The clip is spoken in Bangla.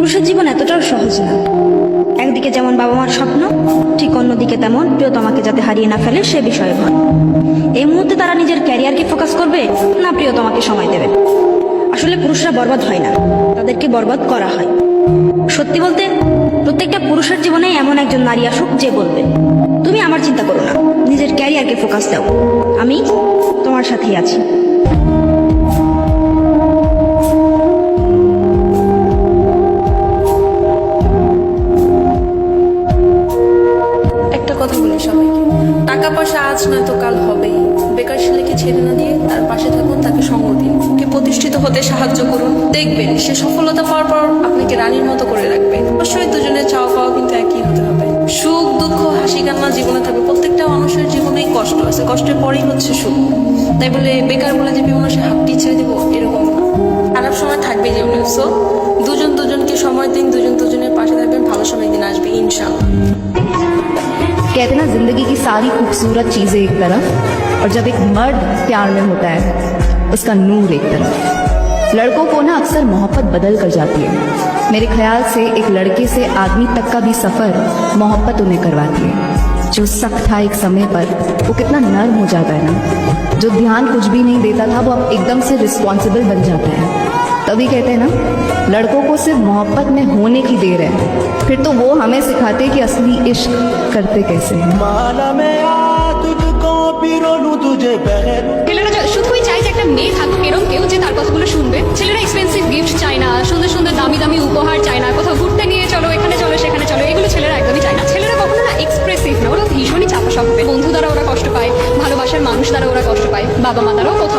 পুরুষের জীবন এতটাও সহজ না। একদিকে যেমন বাবা মার স্বপ্ন, ঠিক অন্যদিকে তেমন প্রিয়তমাকে যাতে হারিয়ে না ফেলে সে বিষয়ে ভয়। এই মুহূর্তে তারা নিজের ক্যারিয়ারকে ফোকাস করবে না প্রিয়তমাকে সময় দেবে। আসলে পুরুষরা বরবাদ হয় না, তাদেরকে বরবাদ করা হয়। সত্যি বলতে, প্রত্যেকটা পুরুষের জীবনেই এমন একজন নারী আসুক যে বলবে, তুমি আমার চিন্তা করো না, নিজের ক্যারিয়ারকে ফোকাস দাও। আমি তোমার সাথেই আছি। কথা বলি সবাইকে। টাকা পয়সা আজ নয়তো কাল হবেই। বেকার ছেলেকে ছেড়ে না দিয়ে তার পাশে থাকুন, তাকে সঙ্গ দিন। ওকে প্রতিষ্ঠিত হতে সাহায্য করুন। দেখবেন সে সফলতা পাওয়ার পর আপনাকে রানীর মতো করে রাখবে। অবশ্যই দুজনের চাওয়া পাওয়া কিন্তু একই হতে হবে। সুখ, দুঃখ, হাসি, কান্না জীবনে থাকবে। প্রত্যেকটা মানুষের জীবনেই কষ্ট আছে। কষ্টের পরেই হচ্ছে সুখ। তাই বলে বেকার বলে যে মানুষের হাতটি ছেড়ে দেবো এরকম না। খারাপ সময় থাকবে জীবনে সো দুজন দুজনকে সময় দিন, দুজন দুজনের পাশে থাকবেন, ভালো সময় দিন, আসবে ইনশাল্লাহ कहते ना, ज़िंदगी की सारी खूबसूरत चीज़ें एक तरफ़ और जब एक मर्द प्यार में होता है, उसका नूर एक तरफ़। लड़कों को ना अक्सर मोहब्बत बदल कर जाती है। मेरे ख्याल से एक लड़के से आदमी तक का भी सफ़र मोहब्बत उन्हें करवाती है। जो सख्त था एक समय पर, वो कितना नर्म हो जाता है ना। जो ध्यान कुछ भी नहीं देता था, वो अब एकदम से रिस्पॉन्सिबल बन जाता है। तभी कहते हैं ना लड़कों को सिर्फ मोहब्बत में होने की देर है फिर तो वो हमें सिखाते कि असली इश्क करते कैसे हैं माला में आ तुझको पिरो लूं तुझे बगैर ছেলেরা যা- শুধুই চায় যে একটা মেয়ে থাকুক এরকম কেউ যে তার কথাগুলো শুনবে ছেলেরা এক্সপেন্সিভ গিফট চায় না সুন্দর সুন্দর দামি দামি উপহার চায় না কোথাও ঘুরতে নিয়ে চলো এখানে চলো সেখানে চলো এগুলো ছেলেরা একদমই চায় না ছেলেরা কখনো না এক্সপ্রেসিভ না ওরা ভীষণই চাপা স্বভাবের বন্ধু দ্বারা ওরা কষ্ট পায় ভালোবাসার মানুষ দ্বারা ওরা কষ্ট পায় বাবা মা দ্বারাও কোথাও